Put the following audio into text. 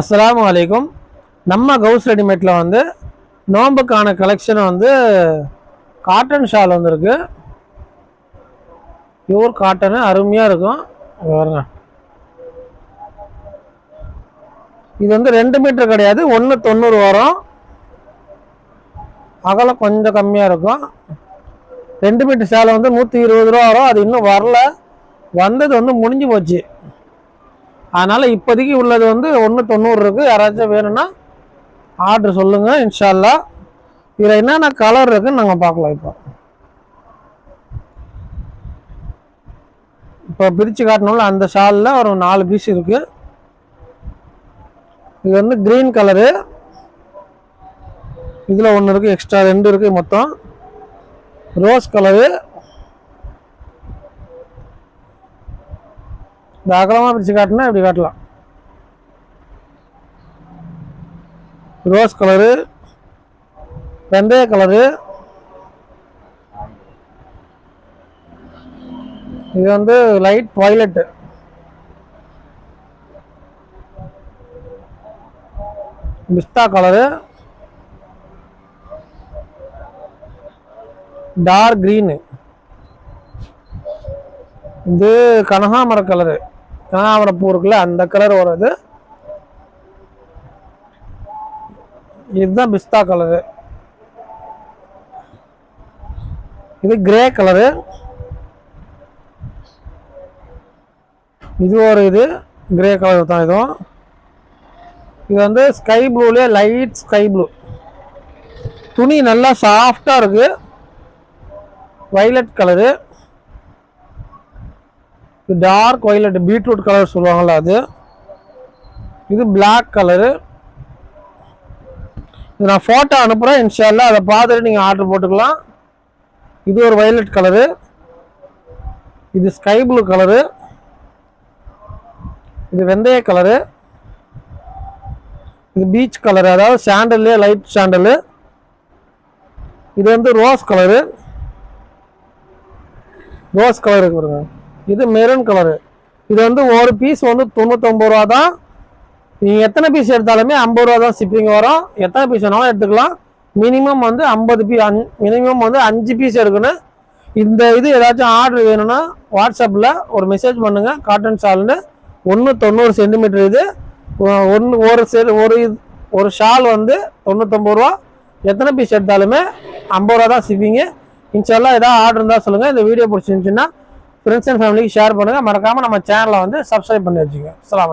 அஸ்லாம் வலைக்கும் நம்ம கவுஸ் ரெடிமேட்டில் வந்து நோம்புக்கான கலெக்ஷன் வந்து காட்டன் ஷால் வந்திருக்கு. பியூர் காட்டனு அருமையாக இருக்கும். இது வந்து ரெண்டு மீட்டர் கிடையாது ஒன்று தொண்ணூறு வரும். அகலம் கொஞ்சம் கம்மியாக இருக்கும். ரெண்டு மீட்டர் சேலை வந்து நூற்றி இருபது ரூபா வரும். அது இன்னும் வரல. வந்தது வந்து முடிஞ்சு போச்சு. அதனால் இப்போதைக்கு உள்ளது வந்து ஒன்று தொண்ணூறு இருக்குது யாராச்சும் வேணும்னா ஆர்டர் சொல்லுங்கள் இன்ஷால்லா. இதில் என்னென்ன கலர் இருக்குன்னு நாங்கள் பார்க்கலாம் இப்போ. இப்போ பிரித்து காட்டணும்ல அந்த ஷாலில் ஒரு நாலு பீஸ் இருக்குது இது வந்து க்ரீன் கலரு இதில் ஒன்று இருக்குது எக்ஸ்ட்ரா ரெண்டு இருக்குது மொத்தம். ரோஸ் கலரு இந்த அகலமாக பிரித்து காட்டினா இப்படி காட்டலாம். ரோஸ் கலரு வெந்தய கலரு இது வந்து லைட் வயலட்டு பிஸ்தா கலரு டார்க் க்ரீனு இது கனகாமர கலரு கனகாமர பூ இருக்குல்ல அந்த கலர் வருது இதுதான் பிஸ்தா கலரு இது கிரே கலரு இது ஒரு இது கிரே கலர் தான் இதுவும் இது வந்து ஸ்கை ப்ளூலேயே லைட் ஸ்கை ப்ளூ துணி நல்லா சாஃப்டாக இருக்குது வைலட் கலரு இது டார்க் வைலட் பீட்ரூட் கலர் சொல்லுவாங்கள்ல அது. இது பிளாக் கலரு இது நான் ஃபோட்டோ அனுப்புகிறேன் இன்ஷால்லாம் அதை பார்த்துட்டு நீங்கள் ஆர்டர் போட்டுக்கலாம். இது ஒரு வயலட் கலரு இது ஸ்கை ப்ளூ கலரு இது வெந்தய கலரு இது பீச் கலரு அதாவது சாண்டல்லே லைட் சாண்டலு இது வந்து ரோஸ் கலரு ரோஸ் கலர் இருக்கு பாருங்க. இது மெரூன் கலரு இது வந்து ஒரு பீஸ் வந்து தொண்ணூத்தொம்பது ரூபா தான். நீங்கள் எத்தனை பீஸ் எடுத்தாலுமே ஐம்பது ரூபா தான் ஷிப்பிங் வரும். எத்தனை பீஸ் வேணாலும் எடுத்துக்கலாம். மினிமம் வந்து ஐம்பது பீ மினிமம் வந்து அஞ்சு பீஸ் எடுக்கணும். இந்த இது ஏதாச்சும் ஆர்டர் வேணும்னா வாட்ஸ்அப்பில் ஒரு மெசேஜ் பண்ணுங்கள் காட்டன் ஷால்னு ஒன்று தொண்ணூறு சென்டிமீட்டர் இது. ஒன்று ஒரு செ ஒரு இது ஒரு ஷால் வந்து தொண்ணூத்தொம்பது ரூபா. எத்தனை பீஸ் எடுத்தாலுமே ஐம்பது ரூபா தான் சிப்பிங்கு இன்ஷால்லாம் ஏதாவது ஆர்டர் இருந்தால் சொல்லுங்கள் இந்த வீடியோ பிடிச்சிருந்துச்சுன்னா ஃப்ரெண்ட்ஸ் அண்ட் ஃபேமிலிக்கு ஷேர் பண்ணுங்கள் மறக்காமல் நம்ம சேனலை வந்து சப்ஸ்கிரைப் பண்ணி வச்சுக்கோங்க. அஸ்ஸலாமு